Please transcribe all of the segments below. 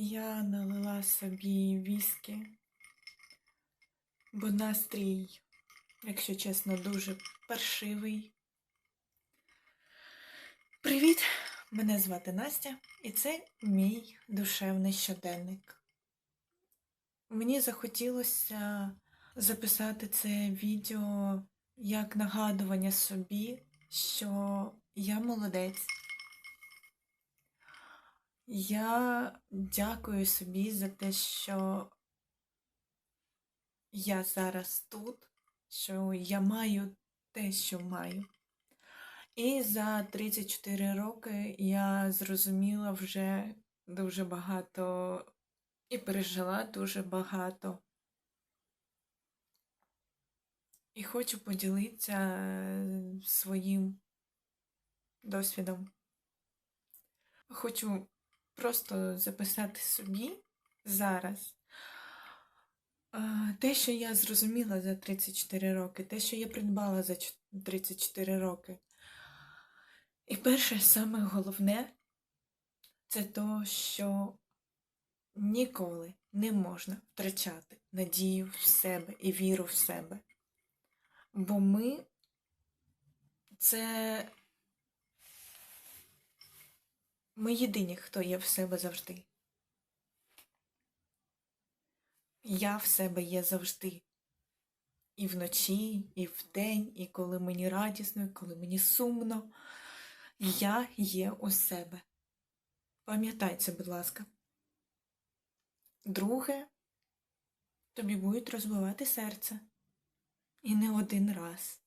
Я налила собі віскі, бо настрій, якщо чесно, дуже паршивий. Привіт! Мене звати Настя, і це мій душевний щоденник. Мені захотілося записати це відео як нагадування собі, що я молодець. Я дякую собі за те, що я зараз тут, що я маю те, що маю. І за 34 роки я зрозуміла вже дуже багато і пережила дуже багато. І хочу поділитися е, своїм досвідом. Хочу просто записати собі зараз е, те, що я зрозуміла за 34 роки, те, що я придбала за 34 роки. І перше, саме головне, це то, що ніколи не можна втрачати надію в себе і віру в себе. Бо ми це ми єдині, хто є в себе завжди. Я в себе є завжди. І вночі, і вдень, і коли мені радісно, і коли мені сумно. Я є у себе. Пам'ятай це, будь ласка. Друге, тобі будуть розбивати серце. І не один раз.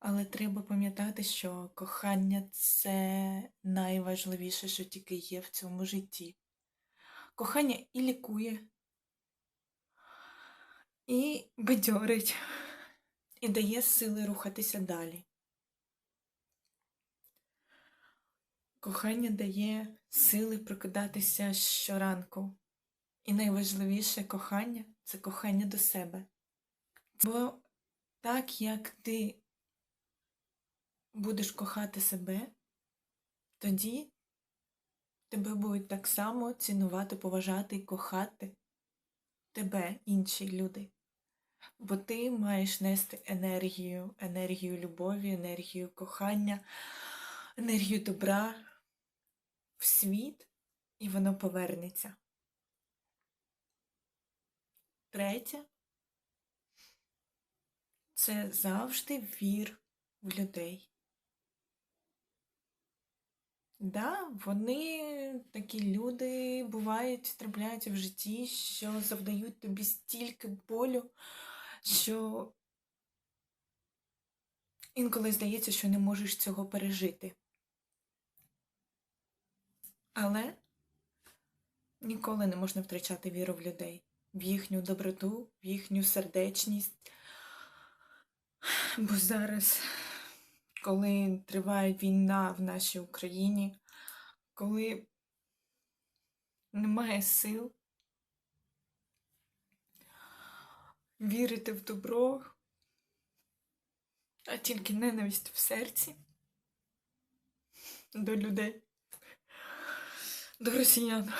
Але треба пам'ятати, що кохання це найважливіше, що тільки є в цьому житті. Кохання і лікує, і бадьорить, і дає сили рухатися далі. Кохання дає сили прокидатися щоранку. І найважливіше кохання це кохання до себе. Бо так як ти будеш кохати себе, тоді тебе будуть так само цінувати, поважати і кохати тебе, інші люди. Бо ти маєш нести енергію, енергію любові, енергію кохання, енергію добра в світ, і воно повернеться. Третє це завжди вір в людей. Да, вони такі люди бувають, трапляються в житті, що завдають тобі стільки болю, що інколи здається, що не можеш цього пережити. Але ніколи не можна втрачати віру в людей, в їхню доброту, в їхню сердечність. Бо зараз, коли триває війна в нашій Україні, коли немає сил вірити в добро, а тільки ненависть в серці до людей, до росіян.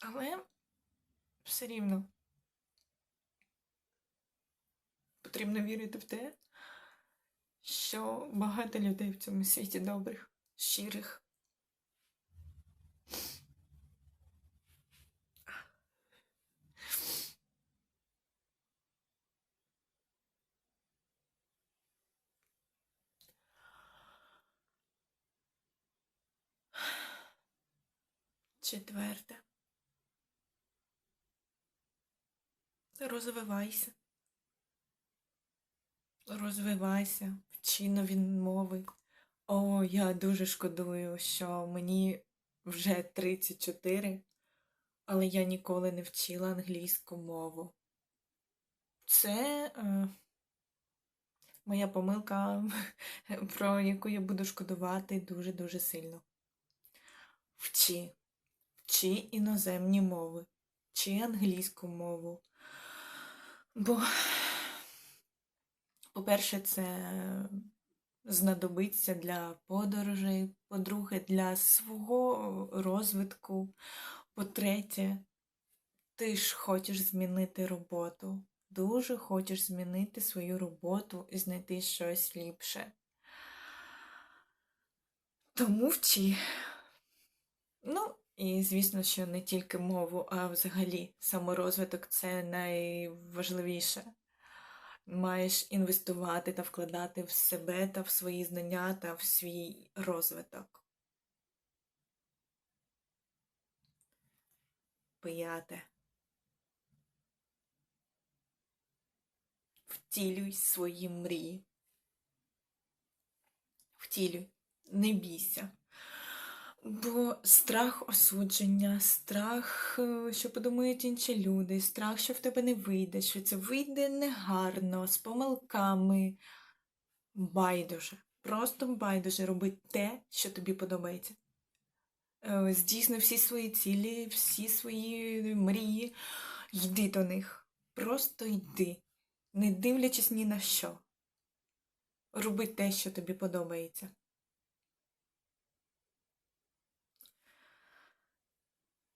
Але все рівно. Потрібно вірити в те, що багато людей в цьому світі добрих, щирих. Четверте. Розвивайся. Розвивайся, вчи нові мови. О, я дуже шкодую, що мені вже 34, але я ніколи не вчила англійську мову. Це е, моя помилка, про яку я буду шкодувати дуже-дуже сильно. Вчи, вчи іноземні мови, вчи англійську мову. Бо по-перше, це знадобиться для подорожей, по-друге, для свого розвитку. По-третє, ти ж хочеш змінити роботу. Дуже хочеш змінити свою роботу і знайти щось ліпше. Тому вчи. Ну, і звісно, що не тільки мову, а взагалі саморозвиток це найважливіше. Маєш інвестувати та вкладати в себе та в свої знання та в свій розвиток. П'яте. Втілюй свої мрії. Втілюй, не бійся. Бо страх осудження, страх, е, що подумають інші люди, страх, що в тебе не вийде, що це вийде негарно, з помилками. Байдуже. Просто байдуже роби те, що тобі подобається. Е, Здійсни всі свої цілі, всі свої мрії. Йди до них. Просто йди, не дивлячись ні на що. Роби те, що тобі подобається.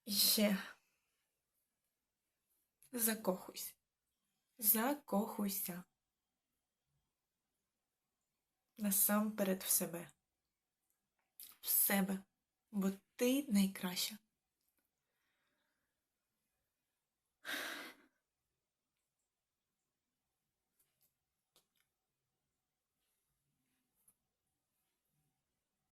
Ще закохуйся. Закохуйся. Насамперед в себе. В себе. Бо ти найкраща.